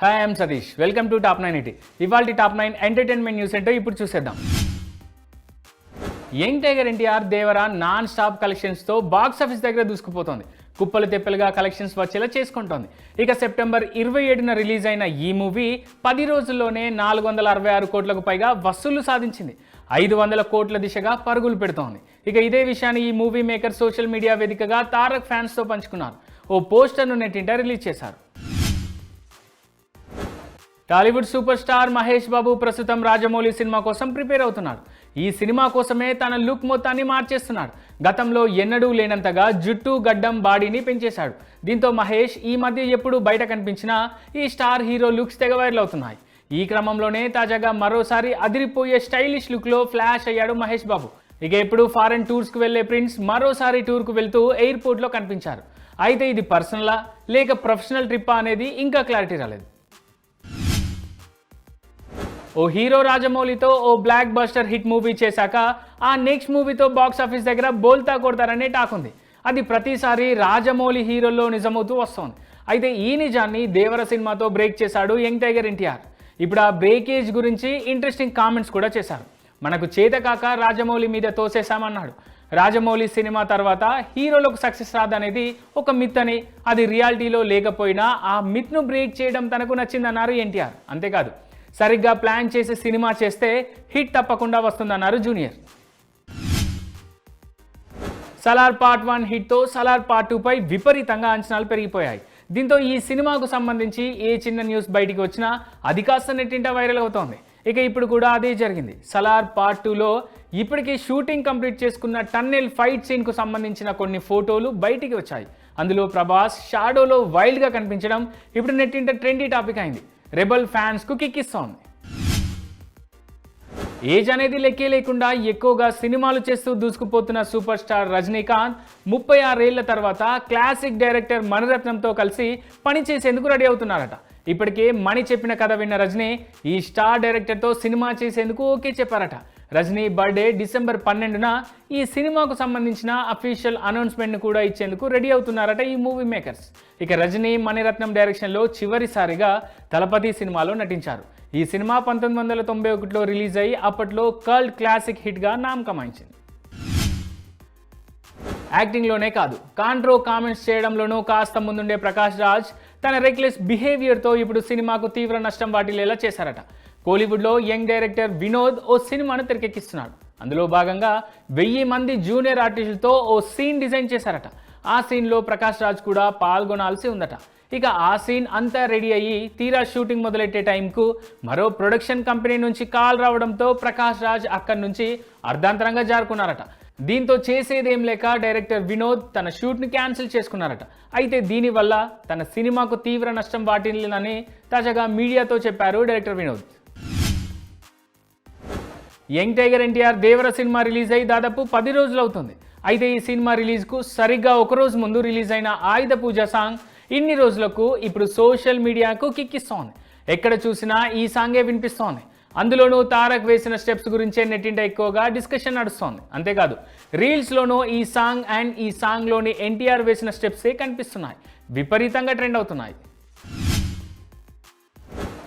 Hi I'm Satish welcome to top nine eighty ఇవాళ top nine entertainment news ఏంటో ఇప్పుడు చూసేద్దాం. Young tiger NTR Devara non stop కలెక్షన్స్తో box office దగ్గర దూసుకుపోతోంది. కుప్పలు తెప్పలుగా కలెక్షన్స్ వచ్చేలా చేసుకుంటోంది. ఇక సెప్టెంబర్ ఇరవై ఏడున రిలీజ్ అయిన ఈ మూవీ పది రోజుల్లోనే నాలుగు వందల అరవై ఆరు కోట్లకు పైగా వసూళ్ళు సాధించింది. ఐదు వందల కోట్ల దిశగా పరుగులు పెడుతోంది. ఇక ఇదే విషయాన్ని ఈ మూవీ మేకర్ సోషల్ మీడియా వేదికగా తారక్ ఫ్యాన్స్తో పంచుకున్నారు. ఓ పోస్టర్ను నెట్టింట రిలీజ్ చేశారు. Tollywood super star Mahesh Babu ప్రస్తుతం రాజమౌళి సినిమా కోసం ప్రిపేర్ అవుతున్నాడు. ఈ సినిమా కోసమే తన లుక్ మొత్తాన్ని మార్చేస్తున్నాడు. గతంలో ఎన్నడూ లేనంతగా జుట్టు గడ్డం బాడీని పెంచేశాడు. దీంతో మహేష్ ఈ మధ్య ఎప్పుడు బయట కనిపించినా ఈ స్టార్ హీరో లుక్స్ తెగ వైరల్ అవుతున్నాయి. ఈ క్రమంలోనే తాజాగా మరోసారి అదిరిపోయే స్టైలిష్ లుక్లో ఫ్లాష్ అయ్యాడు మహేష్ బాబు. ఇక ఇప్పుడు ఫారెన్ టూర్స్కి వెళ్ళే ప్రిన్స్ మరోసారి టూర్కు వెళ్తూ ఎయిర్పోర్ట్లో కనిపించారు. అయితే ఇది పర్సనలా లేక ప్రొఫెషనల్ ట్రిప్పా అనేది ఇంకా క్లారిటీ రాలేదు. ఓ హీరో రాజమౌళితో ఓ బ్లాక్ బస్టర్ హిట్ మూవీ చేశాక ఆ నెక్స్ట్ మూవీతో బాక్స్ ఆఫీస్ దగ్గర బోల్తా కొడతారనే టాక్ ఉంది. అది ప్రతిసారి రాజమౌళి హీరోల్లో నిజమవుతూ వస్తోంది. అయితే ఈ నిజాన్ని దేవర సినిమాతో బ్రేక్ చేశాడు యంగ్ టైగర్ ఎన్టీఆర్. ఇప్పుడు ఆ బ్రేకేజ్ గురించి ఇంట్రెస్టింగ్ కామెంట్స్ కూడా చేశారు. మనకు చేతకాక రాజమౌళి మీద తోసేశామన్నాడు. రాజమౌళి సినిమా తర్వాత హీరోలకు సక్సెస్ రాదనేది ఒక మిత్ అని అది రియాలిటీలో లేకపోయినా ఆ మిత్ను బ్రేక్ చేయడం తనకు నచ్చిందన్నారు ఎన్టీఆర్. అంతేకాదు సరిగ్గా ప్లాన్ చేసి సినిమా చేస్తే హిట్ తప్పకుండా వస్తుందన్నారు జూనియర్. సలార్ పార్ట్ వన్ హిట్తో సలార్ పార్ట్ టూపై విపరీతంగా అంచనాలు పెరిగిపోయాయి. దీంతో ఈ సినిమాకు సంబంధించి ఏ చిన్న న్యూస్ బయటికి వచ్చినా అది కాస్త నెట్టింట వైరల్ అవుతోంది. ఇక ఇప్పుడు కూడా అదే జరిగింది. సలార్ పార్ట్ టూలో ఇప్పటికే షూటింగ్ కంప్లీట్ చేసుకున్న టన్నెల్ ఫైట్ సీన్కు సంబంధించిన కొన్ని ఫోటోలు బయటికి వచ్చాయి. అందులో ప్రభాస్ షాడోలో వైల్డ్గా కనిపించడం ఇప్పుడు నెట్టింట ట్రెండీ టాపిక్ అయింది. రెబల్ ఫ్యాన్స్కు కిక్కిస్తోంది ఏజ్ అనేది లెక్కే లేకుండా ఎక్కువగా సినిమాలు చేస్తూ దూసుకుపోతున్న సూపర్ స్టార్ రజనీకాంత్ ముప్పై ఆరేళ్ళ తర్వాత క్లాసిక్ డైరెక్టర్ మణిరత్నంతో కలిసి పనిచేసేందుకు రెడీ అవుతున్నారట. ఇప్పటికే మణి చెప్పిన కథ విన్న రజనీ ఈ స్టార్ డైరెక్టర్తో సినిమా చేసేందుకు ఓకే చెప్పారట. రజనీ బర్త్డే డిసెంబర్ పన్నెండున ఈ సినిమాకు సంబంధించిన అఫీషియల్ అనౌన్స్మెంట్ను కూడా ఇచ్చేందుకు రెడీ అవుతున్నారట ఈ మూవీ మేకర్స్. ఇక రజనీ మణిరత్నం డైరెక్షన్లో చివరిసారిగా తలపతి సినిమాలో నటించారు. ఈ సినిమా పంతొమ్మిది వందల తొంభై ఒకటిలో రిలీజ్ అయ్యి అప్పట్లో కల్డ్ క్లాసిక్ హిట్గా నామకమాయించింది. యాక్టింగ్లోనే కాదు కాంట్రో కామెంట్స్ చేయడంలోనూ కాస్త ముందుండే ప్రకాష్ రాజ్ తన రెక్లెస్ బిహేవియర్తో ఇప్పుడు సినిమాకు తీవ్ర నష్టం వాటిల్లేలా చేశారట. కోలీవుడ్లో యంగ్ డైరెక్టర్ వినోద్ ఓ సినిమాను తెరకెక్కిస్తున్నాడు. అందులో భాగంగా వెయ్యి మంది జూనియర్ ఆర్టిస్టులతో ఓ సీన్ డిజైన్ చేశారట. ఆ సీన్లో ప్రకాష్ రాజ్ కూడా పాల్గొనాల్సి ఉందట. ఇక ఆ సీన్ అంతా రెడీ అయ్యి తీరా షూటింగ్ మొదలెట్టే టైంకు మరో ప్రొడక్షన్ కంపెనీ నుంచి కాల్ రావడంతో ప్రకాష్ రాజ్ అక్కడి నుంచి అర్ధాంతరంగా జారుకున్నారట. దీంతో చేసేదేం లేక డైరెక్టర్ వినోద్ తన షూట్ని క్యాన్సిల్ చేసుకున్నారట. అయితే దీనివల్ల తన సినిమాకు తీవ్ర నష్టం వాటిల్లిందని తాజాగా మీడియాతో చెప్పారు director Vinod. Young tiger NTR Devara cinema release అయ్యి దాదాపు పది రోజులు అవుతుంది అయితే ఈ సినిమా రిలీజ్కు సరిగ్గా ఒకరోజు ముందు రిలీజ్ అయిన ఆయుధ పూజ సాంగ్ ఇన్ని రోజులకు ఇప్పుడు సోషల్ మీడియాకు కిక్కిస్తోంది ఎక్కడ చూసినా ఈ సాంగే వినిపిస్తోంది. అందులోనూ తారక్ వేసిన స్టెప్స్ గురించే నెట్టింట ఎక్కువగా డిస్కషన్ నడుస్తోంది. అంతేకాదు రీల్స్లోనూ ఈ సాంగ్ అండ్ ఈ సాంగ్లోని ఎన్టీఆర్ వేసిన స్టెప్సే కనిపిస్తున్నాయి. విపరీతంగా ట్రెండ్ అవుతున్నాయి.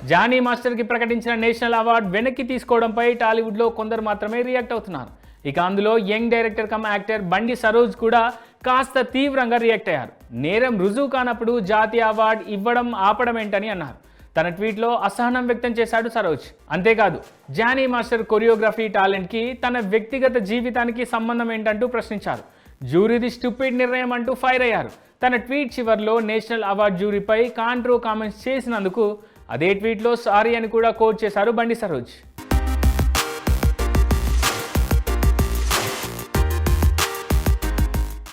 జానీ మాస్టర్కి ప్రకటించిన నేషనల్ అవార్డు వెనక్కి తీసుకోవడంపై టాలీవుడ్లో కొందరు మాత్రమే రియాక్ట్ అవుతున్నారు. ఇక అందులో యంగ్ డైరెక్టర్ కమ్ యాక్టర్ బండి సరోజ్ కూడా కాస్త తీవ్రంగా రియాక్ట్ అయ్యారు. నేరం రుజువు కానప్పుడు జాతీయ అవార్డు ఇవ్వడం ఆపడం ఏంటని అన్నారు. తన ట్వీట్లో అసహనం వ్యక్తం చేశాడు సరోజ్. అంతేకాదు జానీ మాస్టర్ కొరియోగ్రఫీ టాలెంట్కి తన వ్యక్తిగత జీవితానికి సంబంధం ఏంటంటూ ప్రశ్నించారు జ్యూరీది స్టూపిడ్ నిర్ణయం అంటూ ఫైర్ అయ్యారు. తన ట్వీట్ చివర్లో నేషనల్ అవార్డు జ్యూరీపై కాంట్రో కామెంట్స్ చేసినందుకు అదే ట్వీట్లో సారీ అని కూడా కోట్ చేశారు బండి సరోజ్.